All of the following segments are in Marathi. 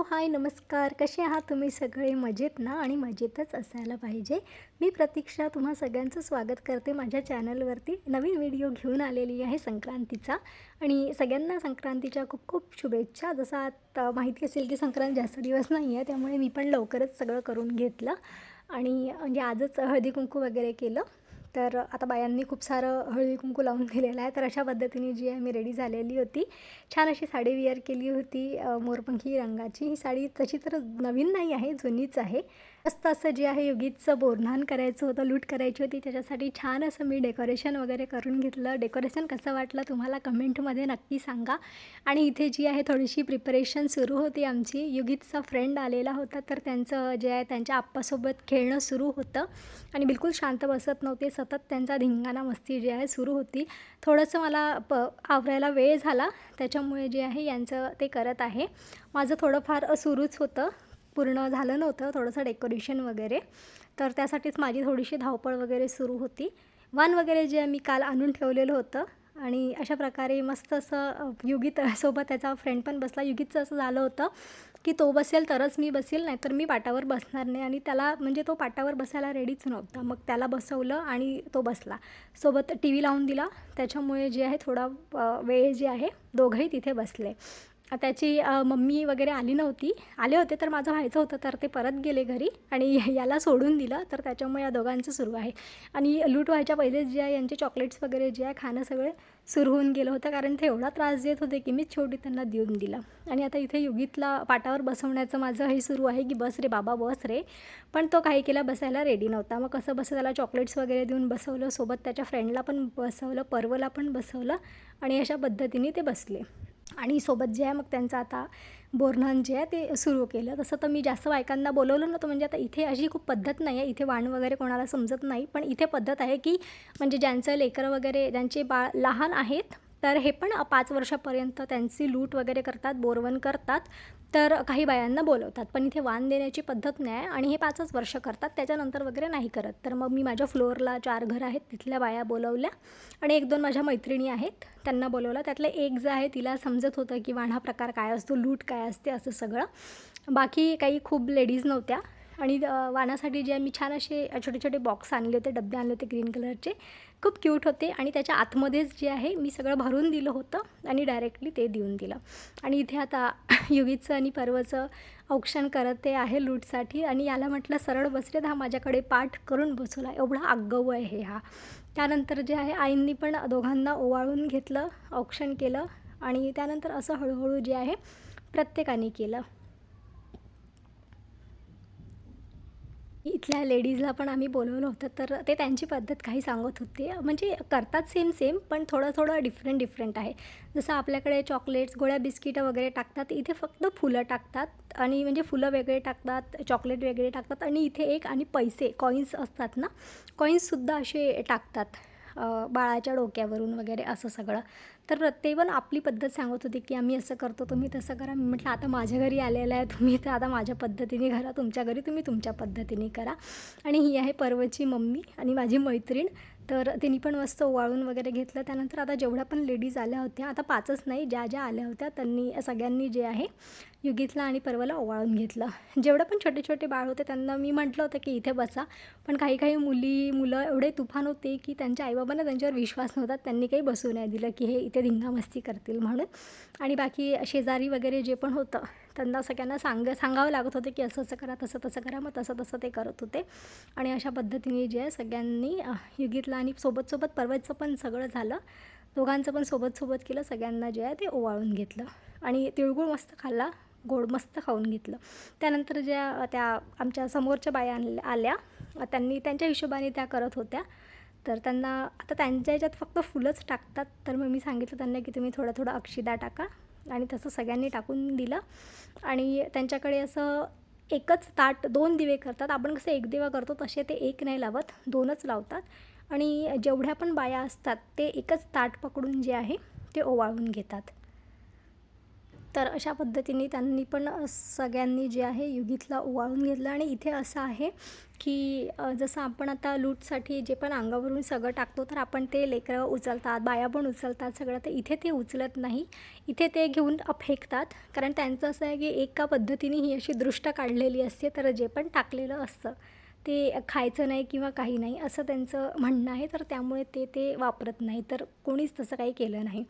हॅलो हाय नमस्कार. कसे आहात तुम्ही सगळे? मजेत ना? आणि मजेतच असायला पाहिजे. मी प्रतीक्षा तुम्हा सगळ्यांचं स्वागत करते माझ्या चॅनलवरती. नवीन व्हिडिओ घेऊन आलेली आहे संक्रांतीचा. आणि सगळ्यांना संक्रांतीच्या खूप खूप शुभेच्छा. जसं आता माहिती असेल की संक्रांत जास्त दिवस नाही आहे त्यामुळे मी पण लवकरच सगळं करून घेतलं. आणि म्हणजे आजच हळदी कुंकू वगैरे केलं. तर आता बायांनी खूप सारं हळदी कुंकू लावून दिलेलं आहे. तर अशा पद्धतीने जी आहे मी रेडी झालेली होती. छान अशी साडी विअर केली होती मोरपंखी रंगाची. ही साडी तशी तर नवीन नाही आहे जुनीच आहे. मस्त असं जे आहे युगीतचं बोरधान करायचं होतं लूट करायची होती. त्याच्यासाठी छान असं मी डेकोरेशन वगैरे करून घेतलं. डेकोरेशन कसं वाटलं तुम्हाला कमेंटमध्ये नक्की सांगा. आणि इथे जी आहे थोडीशी प्रिपरेशन सुरू होती आमची. युगीतचा फ्रेंड आलेला होता तर त्यांचं जे आहे त्यांच्या आप्पासोबत खेळणं सुरू होतं. आणि बिलकुल शांत बसत नव्हते. सतत त्यांचा धिंगाणा मस्ती जी आहे सुरू होती. थोडंसं मला प आवरायला वेळ झाला. त्याच्यामुळे जे आहे यांचं ते करत आहे. माझं थोडंफार सुरूच होतं. पूर्ण झालं नव्हतं. थोडंसं डेकोरेशन वगैरे. तर त्यासाठीच माझी थोडीशी धावपळ वगैरे सुरू होती. वान वगैरे जे मी काल आणून ठेवलेलं होतं. आणि अशा प्रकारे मस्त असं युगीत सोबत त्याचा फ्रेंड पण बसला. युगीतचं असं झालं होतं. की तो बसेल तरच मी बसेल नाहीतर मी पाटावर बसणार नाही. आणि त्याला म्हणजे तो पाटावर बसायला रेडीच नव्हता. मग त्याला बसवलं आणि तो बसला. सोबत टी व्ही लावून दिला. त्याच्यामुळे जे आहे थोडा वेळ जे आहे दोघंही तिथे बसले. त्याची मम्मी वगैरे आली नव्हती. आले होते तर माझं व्हायचं होतं तर ते परत गेले घरी आणि याला सोडून दिलं. तर त्याच्यामुळे या दोघांचं सुरू आहे. आणि लूट व्हायच्या पहिलेच जे आहे यांचे चॉकलेट्स वगैरे जे आहे खाणं सगळे सुरू होऊन गेलं होतं. कारण ते एवढा त्रास देत होते की मीच छोटी त्यांना देऊन दिला. आणि आता इथे युगीतला पाटावर बसवण्याचं माझं हे सुरू आहे की बस रे बाबा बस रे. पण तो काही केला बसायला रेडी नव्हता. मग कसं बसं त्याला चॉकलेट्स वगैरे देऊन बसवलं सोबत त्याच्या फ्रेंडला पण बसवलं पर्वला पण बसवलं आणि अशा पद्धतीने ते बसले. आणि सोबत जे आहे मग त्यांचं आता बोरन्हाण जे आहे ते सुरू केलं. तसं तर मी जास्त बायकांना बोलवलं नव्हतं. म्हणजे आता इथे अशी खूप पद्धत नाही आहे. इथे वाण वगैरे कोणाला समजत नाही. पण इथे पद्धत आहे की म्हणजे ज्यांचं लेकरं वगैरे ज्यांचे बाळ लहान आहेत तर हे पण पाच वर्षापर्यंत त्यांची लूट वगैरे करतात बोरवन करतात. तर काही बायांना बोलवतात पण इथे वाण देण्याची पद्धत नाही आहे आणि हे पाचच वर्ष करतात त्याच्यानंतर वगैरे नाही करत. तर मग मी माझ्या फ्लोअरला चार घर आहेत तिथल्या बाया बोलवल्या आणि एक दोन माझ्या मैत्रिणी आहेत त्यांना बोलवलं. त्यातलं एक जे आहे तिला समजत होतं की वाण हा प्रकार काय असतो लूट काय असते असं सगळं. बाकी काही खूप लेडीज नव्हत्या आणि वाणासाठी जे मी छान असे छोटे छोटे बॉक्स आणले होते डबे आणले होते ग्रीन कलरचे खूप क्यूट होते आणि त्याच्या आतमध्येच जे आहे मी सगळं भरून दिलं होतं आणि डायरेक्टली ते देऊन दिलं. आणि इथे आता युगीचं आणि पर्वचं औक्षण करत ते आहे लूटसाठी आणि याला म्हटलं सरळ बसले हा माझ्याकडे पाठ करून बसवला. एवढा आगव आहे हा. त्यानंतर जे आहे आईंनी पण दोघांना ओवाळून घेतलं औक्षण केलं आणि त्यानंतर असं हळूहळू जे आहे प्रत्येकाने केलं. इथल्या लेडीजला पण आम्ही बोलवलं होतं तर ते त्यांची पद्धत काही सांगत होते. म्हणजे करतात सेम सेम पण थोडं थोडं डिफरंट डिफरंट आहे. जसं आपल्याकडे चॉकलेट्स गोळ्या बिस्किटं वगैरे टाकतात इथे फक्त फुलं टाकतात आणि म्हणजे फुलं वेगळे टाकतात चॉकलेट वेगळे टाकतात आणि इथे एक आणि पैसे कॉईन्स असतात ना? कॉईन्ससुद्धा असे टाकतात. बाळाच्या डोक्यावरून वगैरे असं सगळं. तर प्रत्येक पण आपली पद्धत सांगत होती की आम्ही असं करतो तुम्ही तसं करा. मी म्हटलं आता माझ्या घरी आलेलं आहे तुम्ही तर आता माझ्या पद्धतीने करा. तुमच्या घरी तुम्ही तुमच्या पद्धतीने करा. आणि ही आहे पर्वची मम्मी आणि माझी मैत्रीण. तर तिने पण मस्त ओवाळून वगैरे घेतलं. त्यानंतर आता जेवढ्या पण लेडीज आल्या होत्या आता पाचच नाही ज्या ज्या आल्या होत्या त्यांनी सगळ्यांनी जे आहे युगीतला आणि पर्वला ओवाळून घेतलं. जेवढं पण छोटे छोटे बाळ होते त्यांना मी म्हटलं होतं की इथे बसा. पण काही काही मुली मुलं एवढे तुफान होते की त्यांच्या आईबाबांना त्यांच्यावर विश्वास नव्हता. त्यांनी काही बसू नाही दिलं की हे इथे धिंगामस्ती करतील म्हणून. आणि बाकी शेजारी वगैरे जे पण होतं त्यांना सगळ्यांना सांग सांगावं लागत होतं की असं असं करा तसं तसं करा मग तसं तसं ते करत होते. आणि अशा पद्धतीने जे आहे सगळ्यांनी युगीतला आणि सोबतसोबत परवाचं पण सगळं झालं. दोघांचं पण सोबतसोबत केलं सगळ्यांना जे आहे ते ओवाळून घेतलं. आणि तिळगुळ मस्त खाल्ला गोड मस्त खाऊन घेतलं. त्यानंतर ज्या त्या आमच्या समोरच्या बाया आणल्या आल्या त्यांनी त्यांच्या हिशोबाने त्या करत होत्या. तर त्यांना आता त्यांच्या ह्याच्यात फक्त फुलंच टाकतात. तर मग मी सांगितलं त्यांना की तुम्ही थोडं थोडं अक्षिदा टाका. आणि तसं सगळ्यांनी टाकून दिलं. आणि त्यांच्याकडे असं एकच ताट दोन दिवे करतात. आपण कसं एक दिवा करतो तसे ते एक नाही लावत दोनच लावतात. आणि जेवढ्या पण बाया असतात ते एकच ताट पकडून जे आहे ते ओवाळून घेतात. तर अशा पद्धतीने त्यांनी पण सगळ्यांनी जे आहे युगीतला ओवाळून घेतलं. आणि इथे असं आहे की जसं आपण आता लूटसाठी जे पण अंगावरून सगळं टाकतो तर आपण ते लेकरं उचलतात बाया पण उचलतात सगळं. तर इथे ते उचलत नाही. इथे ते घेऊन फेकतात. कारण त्यांचं असं आहे की एका पद्धतीने ही अशी दृष्ट काढलेली असते तर जे पण टाकलेलं असतं ते खायचं नाही किंवा काही नाही असं त्यांचं म्हणणं आहे. तर त्यामुळे ते ते वापरत नाही. तर कोणीच तसं काही केलं नाही.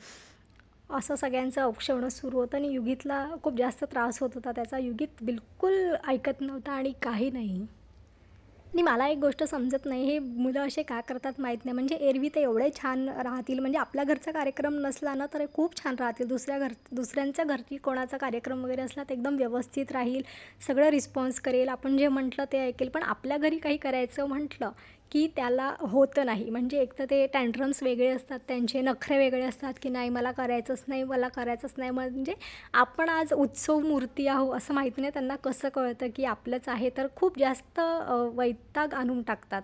असं सगळ्यांचं औक्षवणं सुरू होतं आणि युगीतला खूप जास्त त्रास होत होता. त्याचा युगीत बिलकुल ऐकत नव्हता आणि काही नाही. आणि मला एक गोष्ट समजत नाही हे मुलं असे का करतात माहीत नाही. म्हणजे एरवी ते एवढे छान राहतील म्हणजे आपल्या घरचा कार्यक्रम नसला ना तर खूप छान राहतील. दुसऱ्या घर दुसऱ्यांच्या घरची कोणाचा कार्यक्रम वगैरे असला तर एकदम व्यवस्थित राहील सगळं रिस्पॉन्स करेल. आपण जे म्हटलं ते ऐकेल. पण आपल्या घरी काही करायचं म्हटलं की त्याला होतं नाही. म्हणजे एक तर ते टँट्रम्स वेगळे असतात त्यांचे नखरे वेगळे असतात की नाही मला करायचंच नाही मला करायचंच नाही. म्हणजे आपण आज उत्सव मूर्ती आहो असं माहिती नाही. त्यांना कसं कळतं की आपलंच आहे. तर खूप जास्त वैताग आणून टाकतात.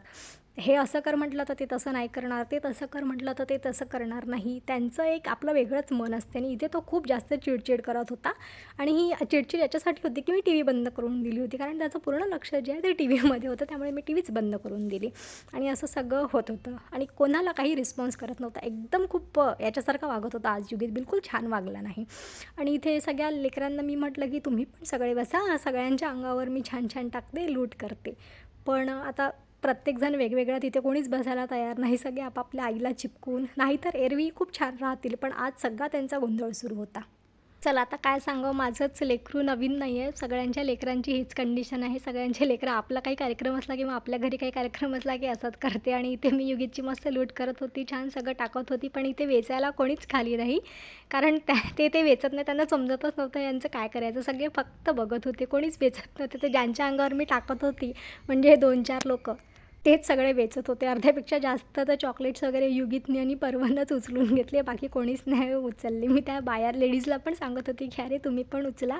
हे असं कर म्हटलं तर ते तसं नाही करणार ते तसं कर म्हटलं तर ते तसं करणार नाही. त्यांचं एक आपलं वेगळंच मन असते आणि इथे तो खूप जास्त चिडचिड करत होता. आणि ही चिडचिड याच्यासाठी होती की मी टी व्ही बंद करून दिली होती. कारण त्याचं पूर्ण लक्ष जे आहे ते टी व्हीमध्ये होतं. त्यामुळे मी टी व्हीच बंद करून दिली. आणि असं सगळं होत होतं. आणि कोणाला काही रिस्पॉन्स करत नव्हता. एकदम खूप याच्यासारखा वागत होता आज युगीत. बिलकुल छान वागला नाही. आणि इथे सगळ्या लेकरांना मी म्हटलं की तुम्ही पण सगळे बसा. सगळ्यांच्या अंगावर मी छान छान टाकते लूट करते. पण आता प्रत्येकजण वेगवेगळं तिथे कोणीच बसायला तयार नाही. सगळे आपापल्या आईला चिपकून. नाहीतर एरवी खूप छान राहतील पण आज सगळा त्यांचा गोंधळ सुरू होता. चला आता काय सांगावं? माझंच लेकरू नवीन नाही आहे सगळ्यांच्या लेकरांची हीच कंडिशन आहे. सगळ्यांचे लेकरं आपला काही कार्यक्रम असला किंवा आपल्या घरी काही कार्यक्रम असला की असंच करते. आणि इथे मी युगीची मस्त लूट करत होती. छान सगळं टाकत होती पण इथे वेचायला कोणीच खाली नाही. कारण त्या ते ते वेचत नाही त्यांना समजतच नव्हतं यांचं काय करायचं. सगळे फक्त बघत होते. कोणीच वेचत नव्हते. ते ज्यांच्या अंगावर मी टाकत होती म्हणजे हे दोन चार लोकं. तेच सगळे वेचत होते. अर्ध्यापेक्षा जास्त तर चॉकलेट्स वगैरे युगीतनी आणि परवानच उचलून घेतले. बाकी कोणीच नाही उचलले. मी त्या बाहेर लेडीजला पण सांगत होती की अरे तुम्ही पण उचला.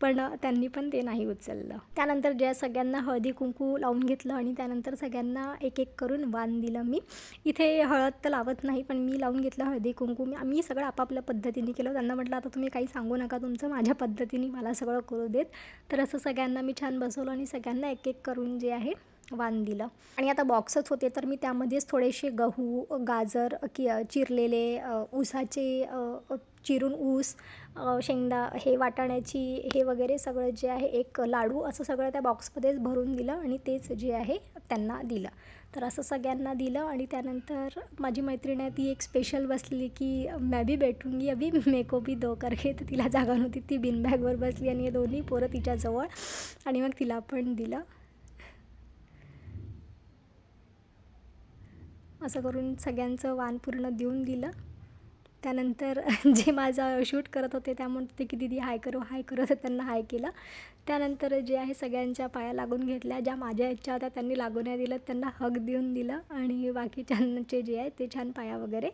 पण त्यांनी पण ते नाही उचललं. त्यानंतर ज्या सगळ्यांना हळदी कुंकू लावून घेतलं आणि त्यानंतर सगळ्यांना एक एक करून वाण दिलं मी. इथे हळद तर लावत नाही पण मी लावून घेतलं हळदी कुंकू. मी आम्ही सगळं आपापल्या पद्धतीने केलं. त्यांना म्हटलं आता तुम्ही काही सांगू नका. तुमचं माझ्या पद्धतीने मला सगळं करू देत. तर असं सगळ्यांना मी छान बसवलं आणि सगळ्यांना एक एक करून जे आहे वाण दिलं आणि आता बॉक्सच होते तर मी त्यामध्येच थोडेसे गहू गाजर की चिरलेले ऊसाचे चिरून ऊस शेंगदा हे वाटाण्याची हे वगैरे सगळं जे आहे एक लाडू असं सगळं त्या बॉक्समध्येच भरून दिलं आणि तेच जे आहे त्यांना दिलं. तर असं सगळ्यांना दिलं आणि त्यानंतर माझी मैत्रीण आहे ती एक स्पेशल बसली की मॅ भी बैठूंगी अभी मेको भी दो करके. तर तिला जागा नव्हती ती बिनबॅगवर बसली आणि हे दोन्ही पोरं तिच्याजवळ आणि मग तिला पण दिलं. असं करून सगळ्यांचं वाण पूर्ण देऊन दिलं. त्यानंतर जे माझा शूट करत होते त्या म्हणत होते की दीदी हाय करू हाय करू तर त्यांना हाय केलं. त्यानंतर जे आहे सगळ्यांच्या पाया लागून घेतल्या. ज्या माझ्या इच्छा होत्या त्यांनी लागून नाही दिलं. त्यांना हक देऊन दिलं आणि बाकीच्यांचे जे आहे ते छान पाया वगैरे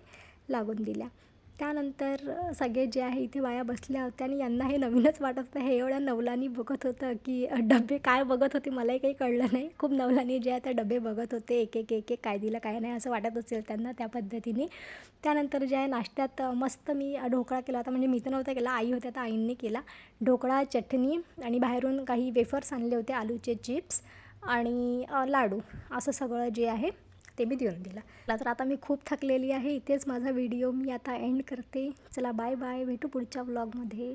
लागून दिल्या. त्यानंतर सगळे जे आहे इथे बाया बसल्या होत्या आणि यांना हे नवीनच वाटत होतं. हे एवढ्या नवलानी बघत होतं की डबे काय बघत होते मलाही काही कळलं नाही. खूप नवलानी जे आहे त्या डबे बघत होते एक एक एक एक काय दिलं काय नाही असं वाटत असेल त्यांना त्या पद्धतीने. त्यानंतर जे आहे नाश्त्यात मस्त मी ढोकळा केला होता. म्हणजे मी तर नव्हता केला आई होत्या तर आईंनी केला. ढोकळा चटणी आणि बाहेरून काही वेफर्स आणले होते आलूचे चिप्स आणि लाडू. असं सगळं जे आहे ते मी देऊन दिलं. तर आता मी खूप थकलेली आहे. इथेच माझा व्हिडिओ मी आता एंड करते. चला बाय बाय भेटू पुढच्या व्लॉगमध्ये